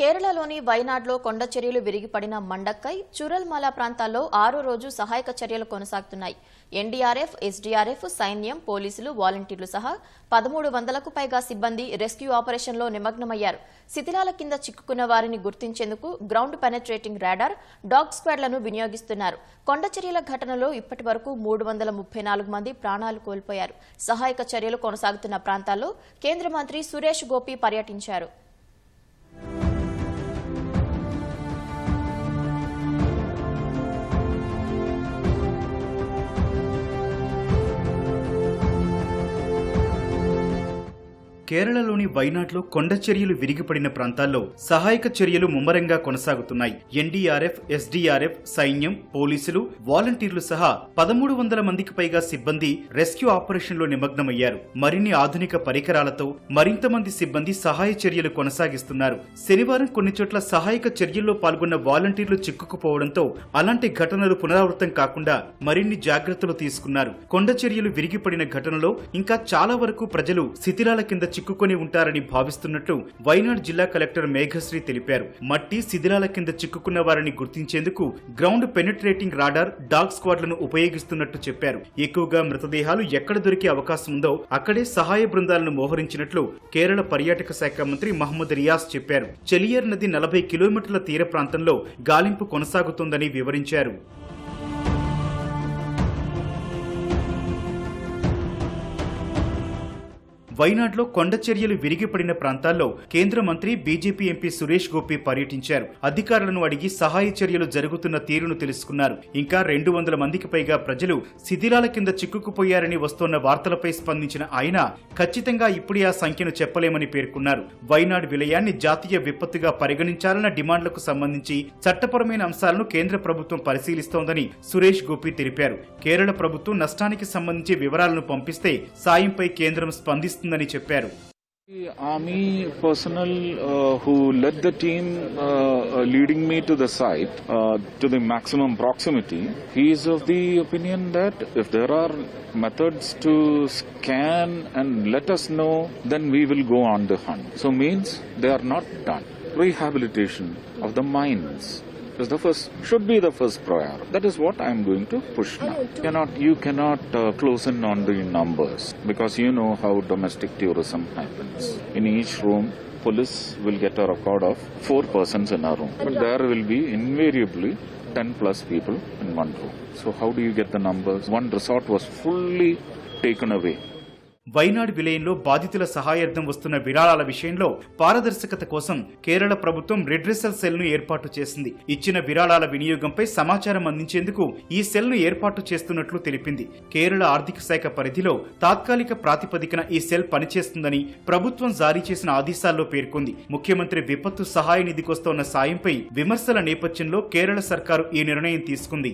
కేరళలోని వైనాడ్లో కొండ చర్యలు విరిగిపడిన మండక్కై చురల్మల ప్రాంతాల్లో ఆరో రోజు సహాయక చర్యలు కొనసాగుతున్నాయి. ఎన్డీఆర్ఎఫ్ ఎస్డీఆర్ఎఫ్ సైన్యం పోలీసులు వాలంటీర్లు సహా పదమూడు వందలకు పైగా సిబ్బంది రెస్క్యూ ఆపరేషన్లో నిమగ్నమయ్యారు. శిథిలాల కింద చిక్కుకున్న వారిని గుర్తించేందుకు గ్రౌండ్ పెనట్రేటింగ్ రాడార్ డాగ్ స్క్వాడ్లను వినియోగిస్తున్నారు. కొండ చర్యల ఘటనలో ఇప్పటి వరకు మూడు వందల ముప్పై నాలుగు మంది ప్రాణాలు కోల్పోయారు. సహాయక చర్యలు కొనసాగుతున్న ప్రాంతాల్లో కేంద్ర మంత్రి సురేష్ గోపి పర్యటించారు. కేరళలోని వైనాడ్లో కొండ చర్యలు విరిగిపడిన ప్రాంతాల్లో సహాయక చర్యలు ముమ్మరంగా కొనసాగుతున్నాయి. ఎన్డీఆర్ఎఫ్ ఎస్డీఆర్ఎఫ్ సైన్యం పోలీసులు వాలంటీర్లు సహా పదమూడు వందల మందికి పైగా సిబ్బంది రెస్క్యూ ఆపరేషన్లో నిమగ్నమయ్యారు. మరిన్ని ఆధునిక పరికరాలతో మరింత మంది సిబ్బంది సహాయ చర్యలు కొనసాగిస్తున్నారు. శనివారం కొన్ని చోట్ల సహాయక చర్యల్లో పాల్గొన్న వాలంటీర్లు చిక్కుకుపోవడంతో అలాంటి ఘటనలు పునరావృతం కాకుండా మరిన్ని జాగ్రత్తలు తీసుకున్నారు. కొండ చర్యలు విరిగిపడిన ఘటనలో ఇంకా చాలా వరకు ప్రజలు శిథిలాల కింద చిక్కుకొని ఉంటారని భావిస్తున్నట్లు వైనాడ్ జిల్లా కలెక్టర్ మేఘశ్రీ తెలిపారు. మట్టి శిథిలాల కింద చిక్కుకున్న వారిని గుర్తించేందుకు గ్రౌండ్ పెనిట్రేటింగ్ రాడార్ డాగ్ స్క్వాడ్లను ఉపయోగిస్తున్నట్టు చెప్పారు. ఎక్కువగా మృతదేహాలు ఎక్కడ దొరికే అవకాశం ఉందో అక్కడే సహాయ బృందాలను మోహరించినట్లు కేరళ పర్యాటక శాఖ మంత్రి మహమ్మద్ రియాజ్ చెప్పారు. చెలియర్ నది నలభై కిలోమీటర్ల తీర ప్రాంతంలో గాలింపు కొనసాగుతోందని వివరించారు. వైనాడ్లో కొండ చర్యలు విరిగిపడిన ప్రాంతాల్లో కేంద్ర మంత్రి బీజేపీ ఎంపీ సురేష్ గోపి పర్యటించారు. అధికారులను అడిగి సహాయ చర్యలు జరుగుతున్న తీరును తెలుసుకున్నారు. ఇంకా రెండు వందల మందికి పైగా ప్రజలు శిథిలాల కింద చిక్కుకుపోయారని వస్తోన్న వార్తలపై స్పందించిన ఆయన ఖచ్చితంగా ఇప్పుడే ఆ సంఖ్యను చెప్పలేమని పేర్కొన్నారు. వైనాడ్ విలయాన్ని జాతీయ విపత్తుగా పరిగణించాలన్న డిమాండ్లకు సంబంధించి చట్టపరమైన అంశాలను కేంద్ర ప్రభుత్వం పరిశీలిస్తోందని సురేష్ గోపి తెలిపారు. కేరళ ప్రభుత్వం నష్టానికి సంబంధించి వివరాలను పంపిస్తే సాయంపై కేంద్రం స్పందిస్తుంది స్పందిస్తుందని చెప్పారు The army personnel uh, who led the team uh, uh, leading me to the site uh, to the maximum proximity, he is of the opinion that if there are methods to scan and let us know, then we will go on the hunt. So means they are not done. Rehabilitation of the mines is the first should be the first priority. That is what I am going to push now. You Cannot you cannot uh, close in on the numbers because you know how domestic tourism happens. In each room, police will get a record of four persons in a room, but there will be invariably. 10 plus people in one room. So, how do you get the numbers? One resort was fully taken away. Wayanad విలయంలో బాధితుల సహాయార్థం వస్తున్న విరాళాల విషయంలో పారదర్శకత కోసం కేరళ ప్రభుత్వం redressal సెల్ను ఏర్పాటు చేసింది. ఇచ్చిన విరాళాల వినియోగంపై సమాచారం అందించేందుకు ఈ సెల్ను ఏర్పాటు చేస్తున్నట్లు తెలిపింది. కేరళ ఆర్థిక శాఖ పరిధిలో తాత్కాలిక ప్రాతిపదికన ఈ సెల్ పనిచేస్తుందని ప్రభుత్వం జారీ చేసిన ఆదేశాల్లో పేర్కొంది. ముఖ్యమంత్రి విపత్తు సహాయ నిధికొస్తోన్న సాయంపై విమర్శల నేపథ్యంలో కేరళ సర్కారు ఈ నిర్ణయం తీసుకుంది.